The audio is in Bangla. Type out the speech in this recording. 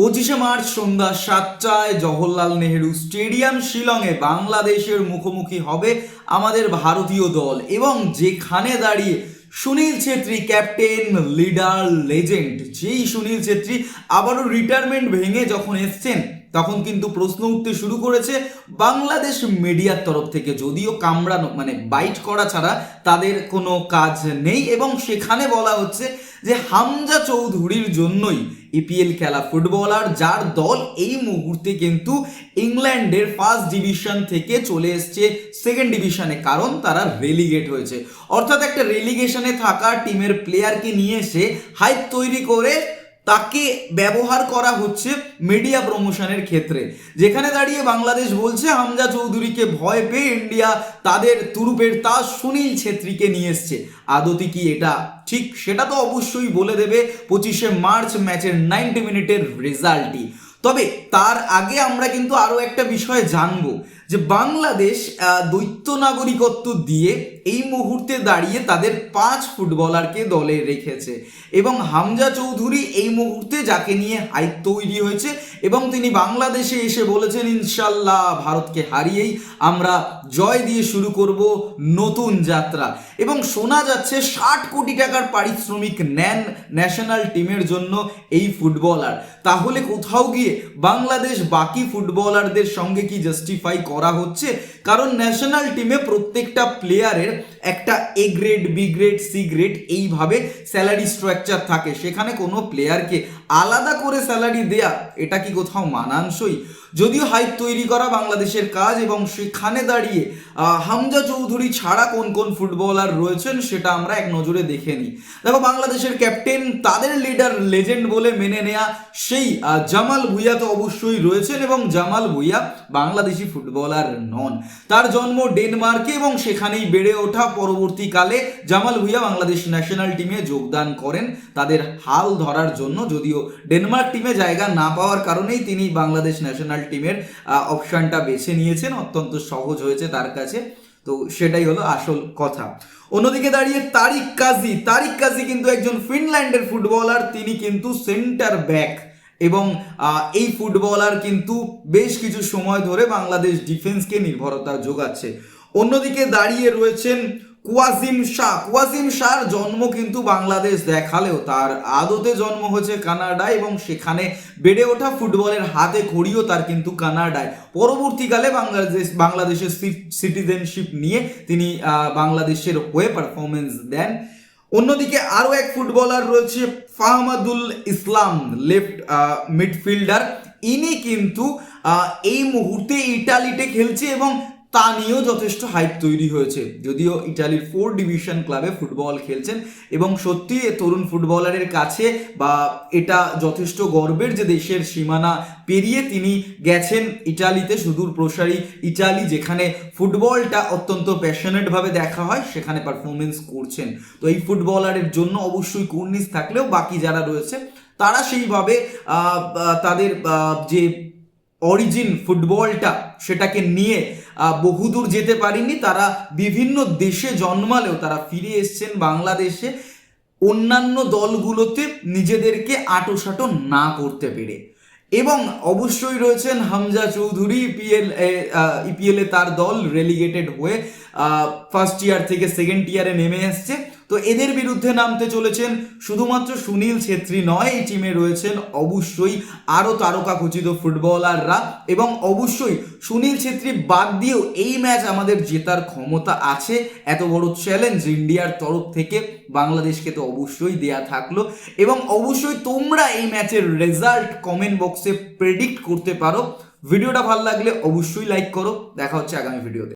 পঁচিশে মার্চ সন্ধ্যা সাতটায় জওহরলাল নেহেরু স্টেডিয়াম শিলংয়ে বাংলাদেশের মুখোমুখি হবে আমাদের ভারতীয় দল এবং যেখানে দাঁড়িয়ে Sunil Chhetri captain, leader, legend, যেই সুনীল ছেত্রী আবারও রিটায়ারমেন্ট ভেঙে যখন এসছেন তখন কিন্তু প্রশ্ন উঠতে শুরু করেছে বাংলাদেশ মিডিয়ার তরফ থেকে। যদিও কামড়ানো মানে বাইট করা ছাড়া তাদের কোনো কাজ নেই এবং সেখানে বলা হচ্ছে যে হামজা চৌধুরীর জন্যই ইপিএল খেলা ফুটবলার যার দল এই মুহূর্তে কিন্তু ইংল্যান্ডের ফার্স্ট ডিভিশন থেকে চলে এসছে সেকেন্ড ডিভিশনে, কারণ তারা রেলিগেট হয়েছে। অর্থাৎ একটা রেলিগেশনে থাকা টিমের প্লেয়ারকে নিয়ে এসে হাইপ তৈরি করে তাকে ব্যবহার করা হচ্ছে মিডিয়া প্রমোশনের ক্ষেত্রে। যেখানে দাঁড়িয়ে বাংলাদেশ বলছে, হামজা চৌধুরীকে ভয় পেয়ে ইন্ডিয়া তাদের তুরুপের তাজ সুনীল ছেত্রীকে নিয়ে এসছে। আদতি কি এটা ঠিক? সেটা তো অবশ্যই বলে দেবে পঁচিশে মার্চ ম্যাচের নাইনটি মিনিটের রেজাল্টই। তবে তার আগে আমরা কিন্তু আরও একটা বিষয় জানব। যে বাংলাদেশ দ্বৈত নাগরিকত্ব দিয়ে এই মুহূর্তে দাঁড়িয়ে তাদের পাঁচ ফুটবলারকে দলে রেখেছে। এবং হামজা চৌধুরী এই মুহূর্তে যাকে নিয়ে হাইপ তৈরি হয়েছে এবং তিনি বাংলাদেশে এসে বলেছেন, ইনশাল্লাহ ভারতকে হারিয়েই আমরা জয় দিয়ে শুরু করব নতুন যাত্রা। এবং শোনা যাচ্ছে ষাট কোটি টাকার পারিশ্রমিক নেন ন্যাশনাল টিমের জন্য এই ফুটবলার। তাহলে কোথাও গিয়ে বাংলাদেশ বাকি ফুটবলারদের সঙ্গে কি জাস্টিফাই করা হচ্ছে। কারণ ন্যাশনাল টিমে প্রত্যেকটা প্লেয়ারের একটা A grade B grade C grade এইভাবে স্যালারি স্ট্রাকচার থাকে। সেখানে কোনো প্লেয়ারকে আলাদা করে স্যালারি দেয়া, এটা কি কোথাও মানানসই? যদিও হাইপ তৈরি করা বাংলাদেশের কাজ এবং সেখানে দাঁড়িয়ে হামজা চৌধুরী ছাড়া কোন কোন ফুটবলার রয়েছেন সেটা আমরা এক নজরে দেখে নিই। দেখো, বাংলাদেশের ক্যাপ্টেন তাদের লিডার লেজেন্ড বলে মেনে নেয়া সেই জামাল ভুইয়া তো অবশ্যই রয়েছেন এবং জামাল ভুইয়া বাংলাদেশি ফুটবলার নন। তার জন্ম ডেনমার্কে এবং সেখানেই বেড়ে ওঠা পরবর্তীকালে জামাল ভুইয়া বাংলাদেশ ন্যাশনাল টিমে যোগদান করেন। তাদের হাল ধরার জন্য যদিও ডেনমার্ক টিমে জায়গা না পাওয়ার কারণেই তিনি বাংলাদেশ ন্যাশনাল টিমের অপশনটা বেছে নিয়েছেন। অত্যন্ত সহজ হয়েছে তার কাছে। তো সেটাই হলো আসল কথা। অন্যদিকে দাঁড়িয়ে তারিক কাজী। তারিক কাজী কিন্তু একজন ফিনল্যান্ডের ফুটবলার তিনি কিন্তু সেন্টার ব্যাক এবং এই ফুটবলার কিন্তু বেশ কিছু সময় ধরে বাংলাদেশ ডিফেন্সকে নির্ভরতা যোগাচ্ছে। অন্যদিকে দাঁড়িয়ে রয়েছেন কুয়াজিম শাহ। কুয়াজিম শাহর জন্ম কিন্তু বাংলাদেশ দেখালেও তার আদতে জন্ম হয়েছে কানাডায় এবং সেখানে বেড়ে ওঠা ফুটবলের হাতে খড়িও তার কিন্তু কানাডায়। পরবর্তীকালে বাংলাদেশ, বাংলাদেশের সিটিজেনশিপ নিয়ে তিনি বাংলাদেশের হয়ে পারফরমেন্স দেন। অন্যদিকে আরও এক ফুটবলার রয়েছে, ফাহমাদুল ইসলাম লেফট মিডফিল্ডার ইনি কিন্তু এই মুহূর্তে ইটালিতে খেলছে এবং তা নিয়েও যথেষ্ট হাইপ তৈরি হয়েছে। যদিও ইটালির ফোর ডিভিশন ক্লাবে ফুটবল খেলছেন এবং সত্যি তরুণ ফুটবলারের কাছে বা এটা যথেষ্ট গর্বের যে দেশের সীমানা পেরিয়ে তিনি গেছেন ইটালিতে সুদূর প্রসারী ইটালি, যেখানে ফুটবলটা অত্যন্ত প্যাশনেটভাবে দেখা হয়, সেখানে পারফরমেন্স করছেন। তো এই ফুটবলারের জন্য অবশ্যই কুর্নিশ থাকলেও বাকি যারা রয়েছে, তারা সেইভাবে তাদের যে অরিজিন ফুটবলটা সেটাকে নিয়ে বহুদূর যেতে পারেনি। তারা বিভিন্ন দেশে জন্মালেও তারা ফিরে এসছেন বাংলাদেশে। অন্যান্য দলগুলোতে নিজেদেরকে আটোসাটো না করতে পেরে। এবং অবশ্যই রয়েছেন হামজা চৌধুরী ইপিএল ইপিএল এ তার দল রেলিগেটেড হয়ে ফার্স্ট ইয়ার থেকে সেকেন্ড ইয়ারে নেমে এসছে। তো এদের বিরুদ্ধে নামতে চলেছেন শুধুমাত্র সুনীল ছেত্রী নয়, এই টিমে রয়েছেন অবশ্যই আরও তারকা খচিত ফুটবলাররা এবং অবশ্যই সুনীল ছেত্রী বাদ দিয়েও এই ম্যাচ আমাদের জেতার ক্ষমতা আছে। এত বড় চ্যালেঞ্জ ইন্ডিয়ার তরফ থেকে বাংলাদেশকে তো অবশ্যই দেয়া থাকল এবং অবশ্যই তোমরা এই ম্যাচের রেজাল্ট কমেন্ট বক্সে প্রেডিক্ট করতে পারো। ভিডিওটা ভালো লাগলে অবশ্যই লাইক করো। দেখা হচ্ছে আগামী ভিডিওতে